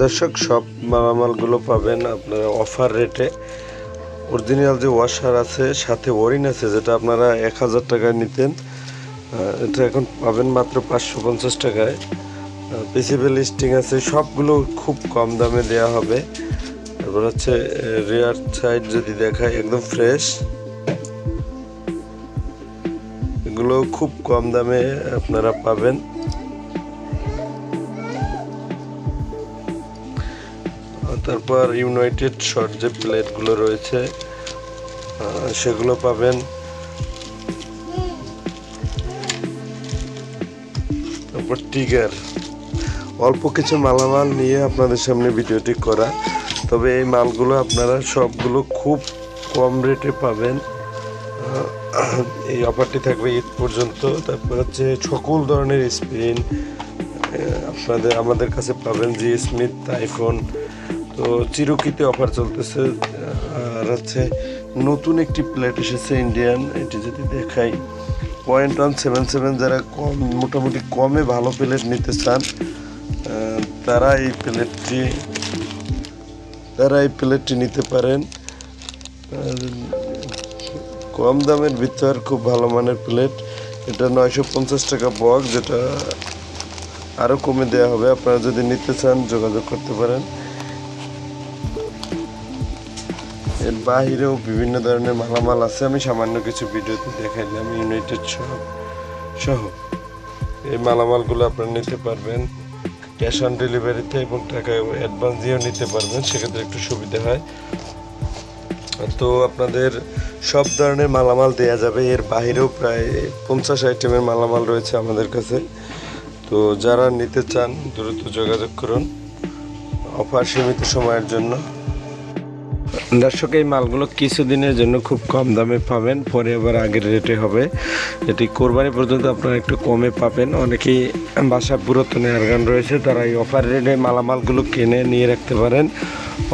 দর্শক, সব মালামালগুলো পাবেন আপনারা অফার রেটে। অরিজিনাল যে ওয়াশার আছে, সাথে ওরিন আছে, যেটা আপনারা এক হাজার টাকায় নিতেন এটা এখন পাবেন মাত্র পাঁচশো পঞ্চাশ টাকায়। পিসিবি লিস্টিং আছে, সবগুলো খুব কম দামে দেয়া হবে। তারপর হচ্ছে রেয়ার সাইড যদি দেখায়, একদম ফ্রেশ এগুলো খুব কম দামে আপনারা পাবেন। তারপর ইউনাইটেড শর্ট যে প্লেটগুলো রয়েছে সেগুলো পাবেন। তারপর টিগার অল্প কিছু মালামাল নিয়ে আপনাদের সামনে ভিডিওটি করা। তবে এই মালগুলো আপনারা সবগুলো খুব কম রেটে পাবেন। এই অফারটি থাকবে ঈদ পর্যন্ত। তারপর হচ্ছে সকল ধরনের স্ক্রিন আপনাদের, আমাদের কাছে পাবেন জি স্মিথ আইফোন তো চিরকিতে অফার চলতেছে আর হচ্ছে নতুন একটি প্লেট এসেছে ইন্ডিয়ান এটি যদি দেখাই পয়েন্ট ওয়ান সেভেন সেভেন যারা কম, মোটামুটি কমে ভালো প্লেট নিতে চান তারা এই প্লেটটি তারা এই প্লেটটি নিতে পারেন। কম দামের ভিতর খুব ভালো মানের প্লেট এটা নয়শো পঞ্চাশ টাকা বক্স যেটা আরও কমে দেওয়া হবে। আপনারা যদি নিতে চান, যোগাযোগ করতে পারেন। এর বাহিরেও বিভিন্ন ধরনের মালামাল আছে। আমি সামান্য কিছু ভিডিওতে দেখাইলাম ইউনাইটেড সহ সহ। এই মালামালগুলো আপনারা নিতে পারবেন ক্যাশ অন ডেলিভারিতে এবং টাকা অ্যাডভান্স দিয়েও নিতে পারবেন, সেক্ষেত্রে একটু সুবিধা হয়। তো আপনাদের সব ধরনের মালামাল দেয়া যাবে। এর বাইরেও প্রায় পঞ্চাশ আইটেমের মালামাল রয়েছে আমাদের কাছে। তো যারা নিতে চান, দ্রুত যোগাযোগ করুন। অফার সীমিত সময়ের জন্য। দর্শক, এই মালগুলো কিছুদিনের জন্য খুব কম দামে পাবেন, পরে আবার আগের রেটে হবে। এটি কোরবানি পর্যন্ত আপনারা একটু কমে পাবেন। অনেকেই বাসা পুরাতন এয়ারগান রয়েছে, তারা এই অফার রেটে মালামালগুলো কিনে নিয়ে রাখতে পারেন।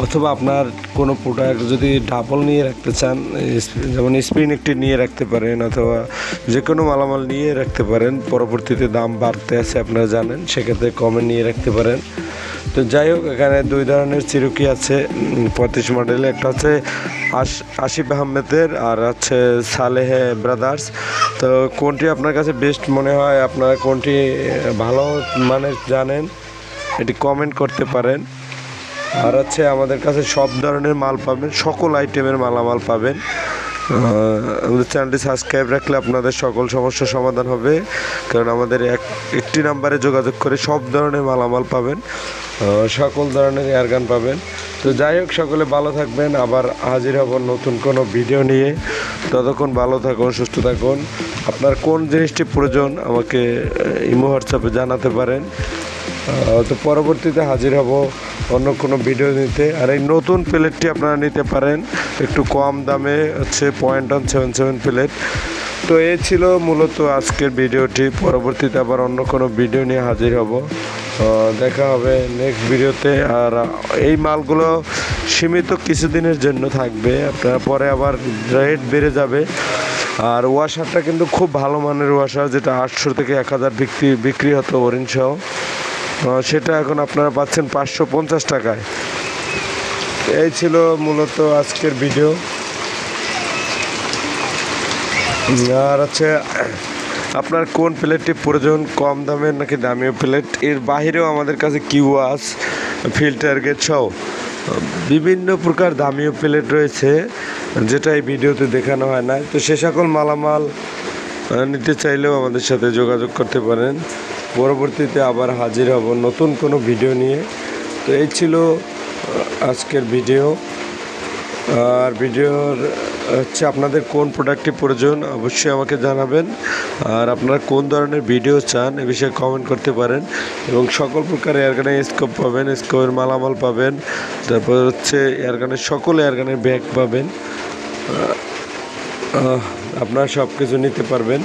অথবা আপনার কোনো প্রোডাক্ট যদি ডাবল নিয়ে রাখতে চান যেমন স্প্রিন একটি নিয়ে রাখতে পারেন, অথবা যে কোনো মালামাল নিয়ে রাখতে পারেন, পরবর্তীতে দাম বাড়তে আছে, আপনারা জানেন, সেক্ষেত্রে কমে নিয়ে রাখতে পারেন। তো যাই হোক, এখানে দুই ধরনের চিরুকি আছে পঁয়ত্রিশ মডেল একটা হচ্ছে আশ- আশিফ আহমেদের আর হচ্ছে সালেহে ব্রাদার্স। তো কোনটি আপনার কাছে বেস্ট মনে হয়? আপনারা কোনটি ভালো মানে জানেন? এটি কমেন্ট করতে পারেন। আর হচ্ছে আমাদের কাছে সব ধরনের মাল পাবেন, সকল আইটেমের মালামাল পাবেন। আমাদের চ্যানেলটি সাবস্ক্রাইব রাখলে আপনাদের সকল সমস্যার সমাধান হবে। কারণ আমাদের এক একটি নাম্বারে যোগাযোগ করে সব ধরনের মালামাল পাবেন সকল ধরনের এয়ারগান পাবেন। তো যাই হোক, সকলে ভালো থাকবেন। আবার হাজির হব নতুন কোনো ভিডিও নিয়ে। ততক্ষণ ভালো থাকুন, সুস্থ থাকুন। আপনার কোন জিনিসটি প্রয়োজন আমাকে ইমো হোয়াটসঅ্যাপে জানাতে পারেন। তো পরবর্তীতে হাজির হব অন্য কোনো ভিডিও নিতে। আর এই নতুন প্লেটটি আপনারা নিতে পারেন। একটু কম দামে হচ্ছে point one seven seven plate তো এই ছিল মূলত আজকের ভিডিওটি পরবর্তীতে আবার অন্য কোনো ভিডিও নিয়ে হাজির হব। দেখা হবে নেক্সট ভিডিওতে আর এই মালগুলো সীমিত কিছুদিনের জন্য থাকবে। আপনারা পরে আবার রেট বেড়ে যাবে। আর ওয়াশারটা কিন্তু খুব ভালো মানের ওয়াশার যেটা আটশো থেকে এক হাজার বিক্রি বিক্রি হতো ওরিন সহ। আহ, সেটা এখন আপনারা পাচ্ছেন পাঁচশো পঞ্চাশ টাকায়। এই ছিল মূলত আজকের ভিডিও। আর হচ্ছে, আপনার কোন প্লেটটি প্রয়োজন? কম দামের নাকি দামিও প্লেট? এর বাহিরেও আমাদের কাছে কিউয়াস ফিল্টার গেট সহ, বিভিন্ন প্রকার দামিও প্লেট রয়েছে, যেটা এই ভিডিওতে দেখানো হয় না। তো সে সকল মালামাল নিতে চাইলেও আমাদের সাথে যোগাযোগ করতে পারেন। পরবর্তীতে আবার হাজির হব নতুন কোনো ভিডিও নিয়ে। তো এই ছিল আজকের ভিডিও। আর ভিডিওর হচ্ছে আপনাদের কোন প্রোডাক্টটি প্রয়োজন অবশ্যই আমাকে জানাবেন। আর আপনারা কোন ধরনের ভিডিও চান এ বিষয়ে কমেন্ট করতে পারেন। এবং সকল প্রকার এয়ারগানের স্কোপ পাবেন স্কোপের মালামাল পাবেন। তারপর হচ্ছে এয়ারগানের সকল এয়ারগানের ব্যাগ পাবেন। আপনারা সব কিছু নিতে পারবেন।